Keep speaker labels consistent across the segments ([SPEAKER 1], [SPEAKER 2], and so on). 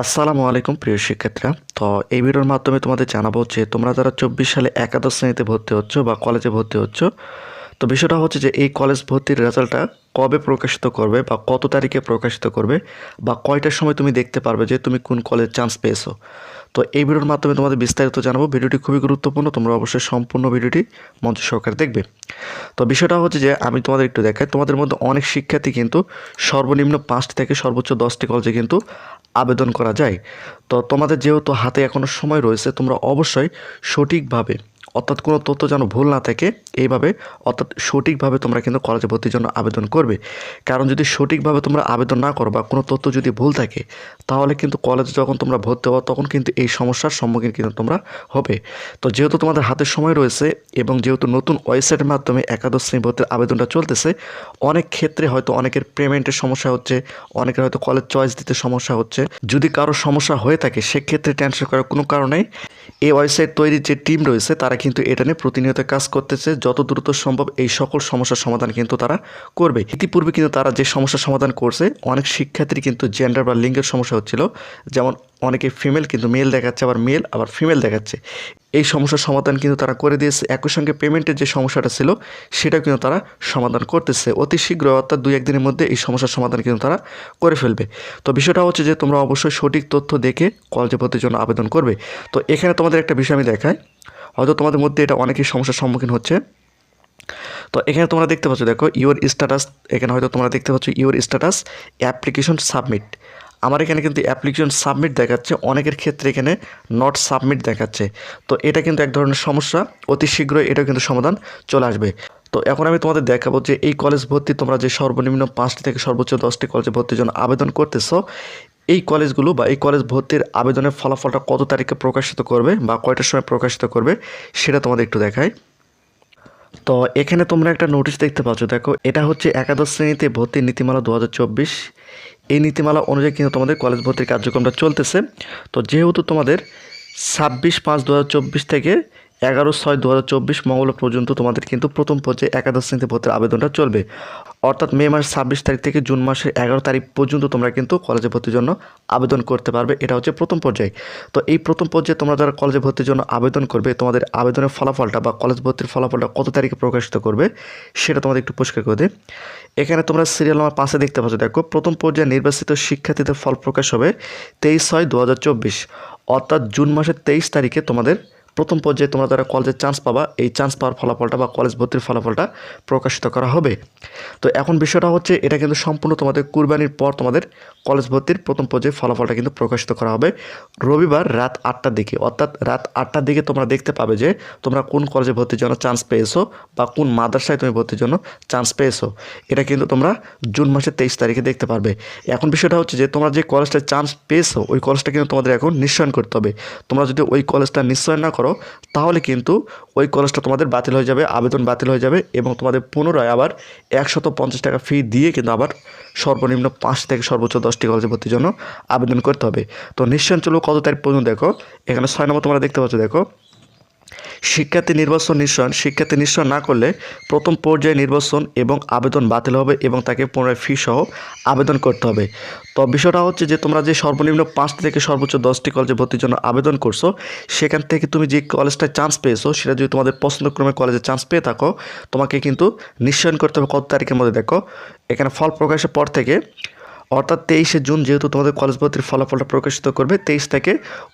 [SPEAKER 1] আসসালামু আলাইকুম, প্রিয় শিক্ষার্থীরা। তো এই ভিডিওর মাধ্যমে তোমাদের জানাব যে তোমরা যারা চব্বিশ সালে একাদশ শ্রেণীতে ভর্তি হচ্ছ বা কলেজে ভর্তি হচ্ছ, তো বিষয়টা হচ্ছে যে এই কলেজ ভর্তির রেজাল্টটা কবে প্রকাশিত করবে বা কত তারিখে প্রকাশিত করবে বা কয়টার সময় তুমি দেখতে পারবে যে তুমি কোন কলেজ চান্স পেয়েছ। তো এই ভিডিওর মাধ্যমে তোমাদের বিস্তারিত জানাব। ভিডিওটি খুবই গুরুত্বপূর্ণ, তোমরা অবশ্যই সম্পূর্ণ ভিডিওটি মঞ্চ সহকারে দেখবে। তো বিষয়টা হচ্ছে যে, আমি তোমাদের একটু দেখাই। তোমাদের মধ্যে অনেক শিক্ষার্থী কিন্তু সর্বনিম্ন পাঁচটি থেকে সর্বোচ্চ দশটি কলেজে কিন্তু আবেদন করা যায়। তো তোমাদের যেহেতু হাতে এখনও সময় রয়েছে, তোমরা অবশ্যই সঠিকভাবে অর্থাৎ কোনো তথ্য যেন ভুল না থাকে, এইভাবে অর্থাৎ সঠিকভাবে তোমরা কিন্তু কলেজে ভর্তির জন্য আবেদন করবে। কারণ যদি সঠিকভাবে তোমরা আবেদন না করো বা কোনো তথ্য যদি ভুল থাকে, তাহলে কিন্তু কলেজে যখন তোমরা ভর্তি হওয়া তখন কিন্তু এই সমস্যার সম্মুখীন কিন্তু তোমরা হবে। তো যেহেতু তোমাদের হাতে সময় রয়েছে এবং যেহেতু নতুন ওয়েবসাইটের মাধ্যমে একাদশ শ্রেণি ভর্তির আবেদনটা চলতেছে, অনেক ক্ষেত্রে হয়তো অনেকের পেমেন্টের সমস্যা হচ্ছে, অনেকের হয়তো কলেজ চয়েস দিতে সমস্যা হচ্ছে। যদি কারও সমস্যা হয়ে থাকে, সেক্ষেত্রে টেনশন করার কোনো কারণেই এই ওয়েবসাইট তৈরির যে টিম রয়েছে, তারা কিন্তু এটা নিয়ে প্রতিনিয়ত কাজ করতেছে, যত দ্রুত সম্ভব এই সকল সমস্যার সমাধান কিন্তু তারা করবে। ইতিপূর্বে কিন্তু তারা যে সমস্যার সমাধান করছে, অনেক শিক্ষার্থীর কিন্তু জেন্ডার বা লিঙ্গের সমস্যা হচ্ছিল। যেমন অনেকে ফিমেল কিন্তু মেল দেখাচ্ছে, আবার মেল আবার ফিমেল দেখাচ্ছে। এই সমস্যার সমাধান কিন্তু তারা করে দিয়েছে। একই সঙ্গে পেমেন্টের যে সমস্যাটা ছিল, সেটাও কিন্তু তারা সমাধান করতেছে। অতি শীঘ্র অর্থাৎ দুই একদিনের মধ্যে এই সমস্যার সমাধান কিন্তু তারা করে ফেলবে। তো বিষয়টা হচ্ছে যে, তোমরা অবশ্যই সঠিক তথ্য দেখে কলেজে ভর্তির জন্য আবেদন করবে। তো এখানে তোমাদের একটা বিষয় আমি দেখাই। হয়তো তোমাদের মধ্যে এটা অনেকেই সমস্যার সম্মুখীন হচ্ছে। তো এখানে তোমরা দেখতে পাচ্ছ, দেখো ইওর স্ট্যাটাস এখানে হয়তো তোমরা দেখতে পাচ্ছ ইওর স্ট্যাটাস অ্যাপ্লিকেশন সাবমিট আমার এখানে কিন্তু অ্যাপ্লিকেশন সাবমিট দেখাচ্ছে, অনেকের ক্ষেত্রে এখানে নট সাবমিট দেখাচ্ছে। তো এটা কিন্তু এক ধরনের সমস্যা, অতি শীঘ্রই এটা কিন্তু সমাধান চলে আসবে। তো এখন আমি তোমাদের দেখাবো যে এই কলেজ ভর্তি তোমরা যে সর্বনিম্ন পাঁচটি থেকে সর্বোচ্চ দশটি কলেজে ভর্তির জন্য আবেদন করতেছো এই কলেজগুলো বা এই কলেজ ভর্তির আবেদনের ফলাফলটা কত তারিখে প্রকাশিত করবে বা কয়টার সময় প্রকাশিত করবে সেটা তোমাদের একটু দেখায় তো এখানে তোমরা একটা নোটিশ দেখতে পাচ্ছ, দেখো, এটা হচ্ছে একাদশ শ্রেণীতে ভর্তির নীতিমালা দু হাজার চব্বিশ। এই নীতিমালা অনুযায়ী কিন্তু তোমাদের কলেজ ভর্তির কার্যক্রমটা চলতেছে। তো যেহেতু তোমাদের ছাব্বিশ পাঁচ দু থেকে এগারো ছয় দু মঙ্গলবার পর্যন্ত তোমাদের কিন্তু প্রথম পর্যায়ে একাদশ শ্রেণীতে ভর্তির আবেদনটা চলবে। অর্থাৎ মে মাসের ছাব্বিশ তারিখ থেকে জুন মাসের এগারো তারিখ পর্যন্ত তোমরা কিন্তু কলেজে ভর্তির জন্য আবেদন করতে পারবে। এটা হচ্ছে প্রথম পর্যায়ে। তো এই প্রথম পর্যায়ে তোমরা যারা কলেজে ভর্তির জন্য আবেদন করবে, তোমাদের আবেদনের ফলাফলটা বা কলেজ ভর্তির ফলাফলটা কত তারিখে প্রকাশিত করবে, সেটা তোমাদের একটু পরিষ্কার করে দিই। এখানে তোমরা সিরিয়াল নাম্বার পাশে দেখতে পাচ্ছ। দেখো, প্রথম পর্যায়ে নির্বাচিত শিক্ষার্থীদের ফল প্রকাশ হবে তেইশ ছয় দু অর্থাৎ জুন মাসের তেইশ তারিখে তোমাদের প্রথম পর্যায়ে তোমরা যারা কলেজের চান্স পাবা, এই চান্স পাওয়ার ফলাফলটা বা কলেজ ভর্তির ফলাফলটা প্রকাশিত করা হবে। তো এখন বিষয়টা হচ্ছে, এটা কিন্তু সম্পূর্ণ তোমাদের কুরবানির পর তোমাদের কলেজ ভর্তির প্রথম পর্যায়ে ফলাফলটা কিন্তু প্রকাশিত করা হবে। রবিবার রাত আটটার দিকে, অর্থাৎ রাত আটটার দিকে তোমরা দেখতে পাবে যে, তোমরা কোন কলেজে ভর্তির জন্য চান্স পেয়েছ বা কোন মাদ্রাসায় তুমি ভর্তির জন্য চান্স পেয়েছ। এটা কিন্তু তোমরা জুন মাসের তেইশ তারিখে দেখতে পারবে। এখন বিষয়টা হচ্ছে যে, তোমরা যে কলেজটা চান্স পেয়েছ, ওই কলেজটা কিন্তু তোমাদের এখন নিশ্চয়ন করতে হবে। তোমরা যদি ওই কলেজটা নিশ্চয়ন না তাহলে কিন্তু ওই কলেজটা তোমাদের বাতিল হয়ে যাবে, আবেদন বাতিল হয়ে যাবে এবং তোমাদের পুনরায় আবার একশত পঞ্চাশ টাকা ফি দিয়ে কিন্তু আবার সর্বনিম্ন পাঁচ থেকে সর্বোচ্চ দশটি কলেজে ভর্তির জন্য আবেদন করতে হবে। তো নিঃসঞ্চল কত তারিখ পর্যন্ত দেখো? এখানে ছয় নম্বর তোমরা দেখতে পাচ্ছ, দেখো। শিক্ষার্থী নির্বাচন নিশ্চয়ন, শিক্ষার্থী নিশ্চয়ন না করলে প্রথম পর্যায়ে নির্বাচন এবং আবেদন বাতিল হবে এবং তাকে পুনরায় ফি সহ আবেদন করতে হবে। তো বিষয়টা হচ্ছে যে তোমরা যে সর্বনিম্ন পাঁচটি থেকে সর্বোচ্চ দশটি কলেজে ভর্তির জন্য আবেদন করছ, সেখান থেকে তুমি যে কলেজটায় চান্স পেয়েছ, সেটা যদি তোমাদের পছন্দক্রমে কলেজে চান্স পেয়ে থাকো, তোমাকে কিন্তু নিশ্চয়ন করতে হবে কত তারিখের মধ্যে, দেখো। এখানে ফল প্রকাশের পর থেকে অর্থাৎ তেইশে জুন যেহেতু তোমাদের কলেজ ভর্তির ফলাফলটা প্রকাশিত করবে, তেইশ থেকে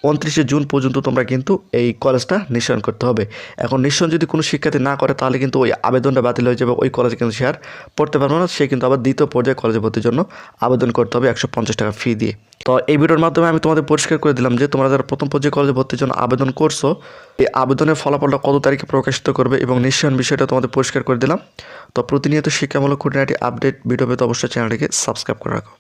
[SPEAKER 1] উনত্রিশে জুন পর্যন্ত তোমরা কিন্তু এই কলেজটা নিঃসরণ করতে হবে। এখন নিঃসরণ যদি কোনো শিক্ষার্থী না করে, তাহলে কিন্তু ওই আবেদনটা বাতিল হয়ে যাবে, ওই কলেজে কিন্তু সে আর পড়তে পারবে না, সে কিন্তু আবার দ্বিতীয় পর্যায়ে কলেজে ভর্তির জন্য আবেদন করতে হবে একশো পঞ্চাশ টাকা ফি দিয়ে। তো এই ভিডিওর মাধ্যমে আমি তোমাদের পরিষ্কার করে দিলাম যে তোমরা যারা প্রথম পর্যায়ে কলেজে ভর্তির জন্য আবেদন করছ, এই আবেদনের ফলাফলটা কত তারিখে প্রকাশিত করবে এবং নিঃসরণ বিষয়টা তোমাদের পরিষ্কার করে দিলাম। তো প্রতিনিয়ত শিক্ষামূলক খুঁটিনাটি আপডেট, ভিডিও পেতে অবশ্যই চ্যানেলটিকে সাবস্ক্রাইব করে রাখো।